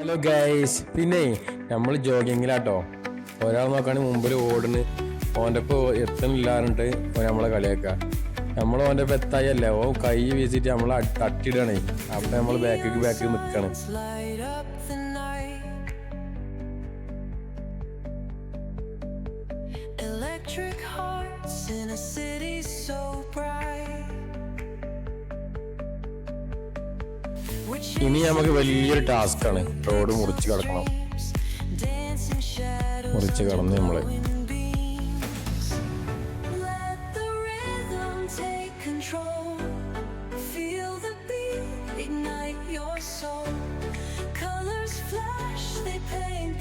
Hello guys പിന്നെ നമ്മൾ ജോഗിങ്ങിലാട്ടോ ഒരാൾ നോക്കുകയാണെങ്കിൽ മുമ്പിൽ ഓടുന്നു. ഓന്റെ ഇപ്പോൾ എത്തണില്ലാറുണ്ട് നമ്മളെ കളിയാക്കുക നമ്മൾ ഓന്റെ ഇപ്പോൾ എത്തായല്ലേ? ഓ കൈ വീശിട്ട് നമ്മൾ തട്ടിയിടാണേ. അപ്പം നമ്മൾ ബാക്കിക്ക് ബാക്കിൽ നിൽക്കണം. Electric hearts in a city so bright. ഇനി നമുക്ക് വലിയൊരു ടാസ്ക് ആണ് റോഡ് മുറിച്ച് കടക്കണം. മുറിച്ച് കടന്ന് നമ്മൾ. Colors flash, they paint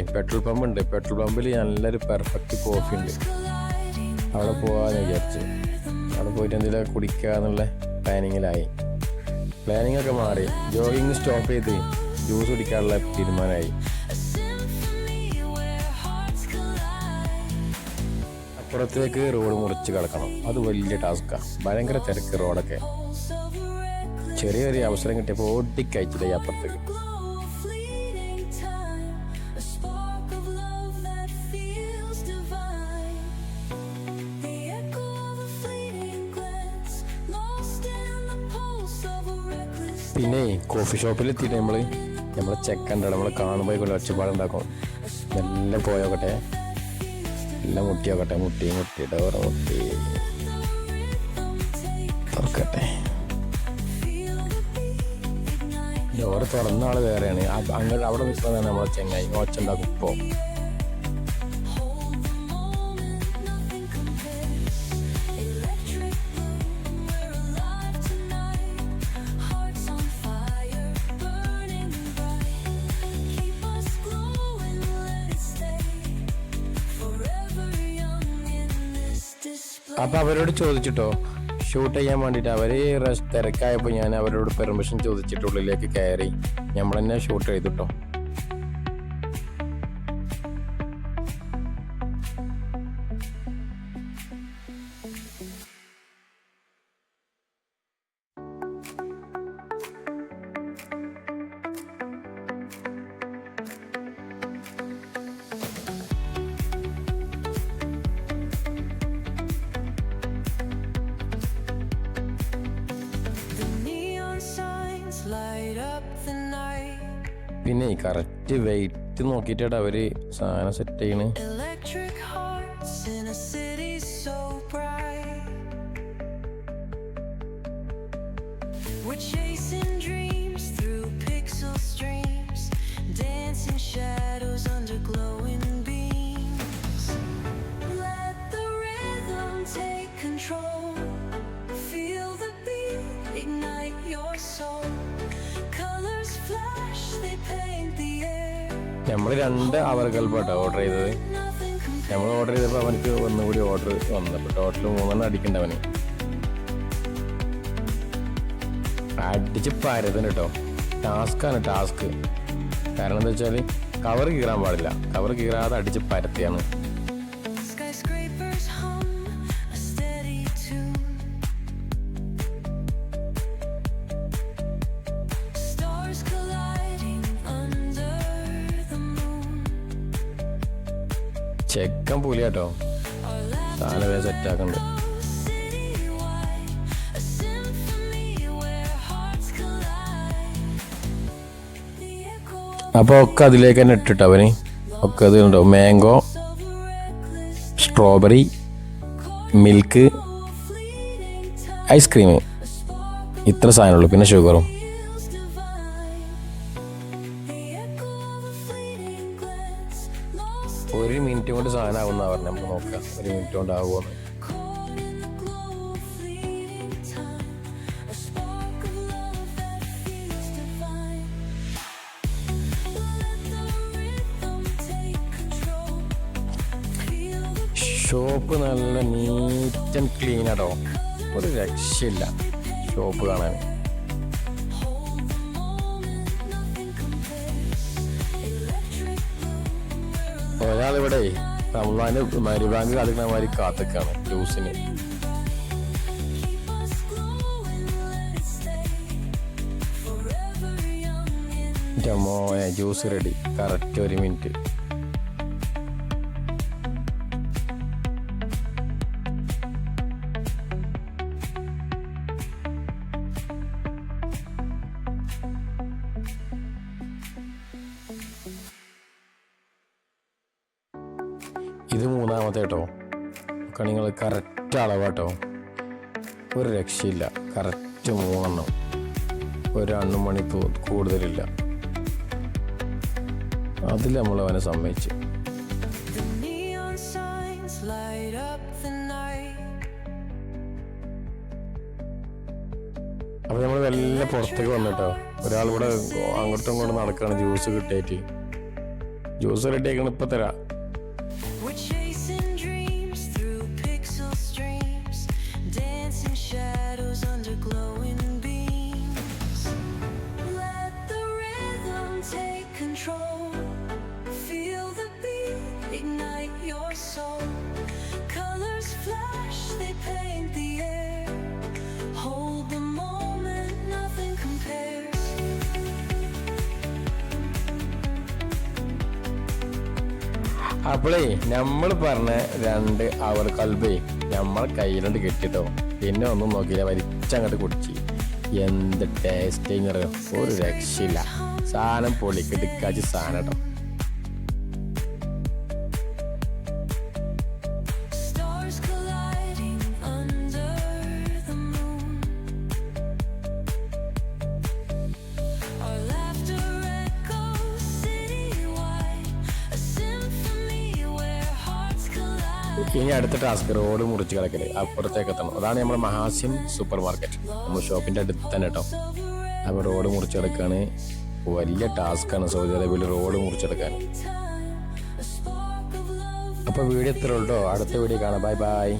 petrol pump ഉണ്ട്. പെട്രോൾ പമ്പിൽ നല്ലൊരു പെർഫെക്റ്റ് കോഫി ഉണ്ട്. അവിടെ പോകാന്ന് വിചാരിച്ചു. അവിടെ പോയിട്ട് എന്തെങ്കിലും കുടിക്കുക എന്നുള്ള പ്ലാനിങ്ങിലായി പ്ലാനിങ് ഒക്കെ മാറി. ജോഗിങ് സ്റ്റോപ്പ് ചെയ്ത് ജ്യൂസ് കുടിക്കാനുള്ള തീരുമാനമായി. അപ്പുറത്തേക്ക് റോഡ് മുറിച്ച് കിടക്കണം. അത് വലിയ ടാസ്ക്കാണ് ഭയങ്കര തിരക്ക് റോഡൊക്കെ Pulse of ചെറിയ ചെറിയ അവസരം കിട്ടിയപ്പോൾ ഓടിക്കയച്ചില്ല ഈ അപ്പുറത്തേക്ക്. പിന്നെ കോഫി ഷോപ്പിൽ എത്തിയിട്ട് നമ്മൾ നമ്മളെ ചെക്കന്റെ നമ്മൾ കാണുമ്പോൾ കൊണ്ട് ഒച്ചപ്പാടുണ്ടാക്കും. നല്ല പോയോക്കട്ടെ. എല്ലാം മുട്ടിയോക്കട്ടെ. മുട്ടി മുട്ടി ഡോറ മുട്ടി. തുറക്കട്ടെ. ഡോറ് തുറന്ന ആൾ വേറെയാണ്. അങ്ങോട്ട് അവിടെ നിൽക്കുന്നതാണ് നമ്മളെ ചെങ്ങായി ഒച്ച ഉണ്ടാക്കും ഇപ്പോൾ അപ്പൊ അവരോട് ചോദിച്ചിട്ടോ? ഷൂട്ട് ചെയ്യാൻ വേണ്ടിയിട്ട് അവർ തിരക്കായപ്പോ ഞാൻ അവരോട് പെർമിഷൻ ചോദിച്ചിട്ട് ഉള്ളിലേക്ക് കയറി. നമ്മൾ തന്നെ ഷൂട്ട് ചെയ്തിട്ടോ. പിന്നെ കറക്റ്റ് വെയിറ്റ് നോക്കിട്ട് അവർ സാധനം സെറ്റ് ചെയ്യണ്. നമ്മൾ രണ്ട് അവർ കേട്ടോ ഓർഡർ ചെയ്തത്. നമ്മൾ ഓർഡർ ചെയ്തപ്പോൾ അവനക്ക് ഒന്നുകൂടി ഓർഡർ വന്നു. അപ്പോൾ ടോട്ടൽ മൂന്നെണ്ണം അടിക്കണ്ട അവന്. അടിച്ച് പരതന് കേട്ടോ. ടാസ്ക്കാണ് ടാസ്ക് കാരണം എന്താ വെച്ചാൽ കവർ കീറാൻ പാടില്ല. കവർ കീറാതെ അടിച്ച് പരത്തിയാണ്. ചെക്കൻ പുലി കേട്ടോ സാധനം echo of അപ്പോൾ ഒക്കെ അതിലേക്ക് തന്നെ ഇട്ടിട്ട് അവന്? ഒക്കെ അത് ഉണ്ടോ മാംഗോ സ്ട്രോബെറി മിൽക്ക് ഐസ്ക്രീം. ഇത്ര സാധനമുള്ളൂ. പിന്നെ ഷുഗറും. ഒരു മിനിറ്റ് കൊണ്ട് സാധനം ആകുന്ന പറഞ്ഞു. നമുക്ക് നോക്കാം. ഒരു മിനിറ്റ് കൊണ്ട് ആകുമോ ഷോപ്പ് നല്ല നീറ്റ് ആൻഡ് ക്ലീൻ ആടോ ഒരു രക്ഷയില്ല. ഷോപ്പ് കാണാൻ. ഒരാളിവിടെ റംസാന് മരുബാങ്ക് കളിക്കുന്ന മാതിരി കാത്തക്കാണ് ജ്യൂസിന്. മോനെ ജ്യൂസ് റെഡി. കറക്റ്റ് ഒരു മിനിറ്റ്. ഇത് മൂന്നാമത്തെ കേട്ടോ. ഒക്കെ നിങ്ങൾ കറക്റ്റ് അളവാട്ടോ. ഒരു രക്ഷയില്ല. കറക്റ്റ് മൂന്നെണ്ണം. ഒരു അണ്ണുമണി തൂ കൂടുതലില്ല അതിൽ നമ്മൾ അവനെ സമ്മതിച്ചു അപ്പൊ നമ്മൾ വല്ല പുറത്തേക്ക് വന്നിട്ടോ. ഒരാൾ ഇവിടെ അങ്ങോട്ടും ഇങ്ങോട്ടും നടക്കാണ്. ജ്യൂസ് കിട്ടിയിട്ട്. ജ്യൂസ് റെഡി ആക്കണം ഇപ്പൊ തരാം. അപ്പോഴേ നമ്മൾ പറഞ്ഞ രണ്ട് അവർ കൽബേ നമ്മൾ കയ്യിലുണ്ട് കെട്ടിട്ടോ. പിന്നെ ഒന്നും നോക്കിയില്ല വലിച്ചങ്ങോട്ട് കുടിച്ച്. എന്ത് ടേസ്റ്റ് അറിയാം? ഒരു രക്ഷയില്ല. സാധനം പൊളിക്കിട്ട് ടിക്കാച്ച് സാധനം കേട്ടോ ഇനി അടുത്ത ടാസ്ക് റോഡ് മുറിച്ച് കിടക്കൽ. അപ്പുറത്തേക്ക് എത്തണം. അതാണ് നമ്മുടെ മഹാസ്യം സൂപ്പർ മാർക്കറ്റ് നമ്മൾ ഷോപ്പിന്റെ അടുത്ത് തന്നെ കേട്ടോ അപ്പോൾ റോഡ് മുറിച്ച് കിടക്കാണ്. വലിയ ടാസ്ക്കാണ് സൗദി അറേബ്യയിൽ റോഡ് മുറിച്ചെടുക്കാൻ അപ്പോൾ വീഡിയോ ഇത്ര ഉള്ളൂ കേട്ടോ അടുത്ത വീഡിയോ കാണാം. Bye bye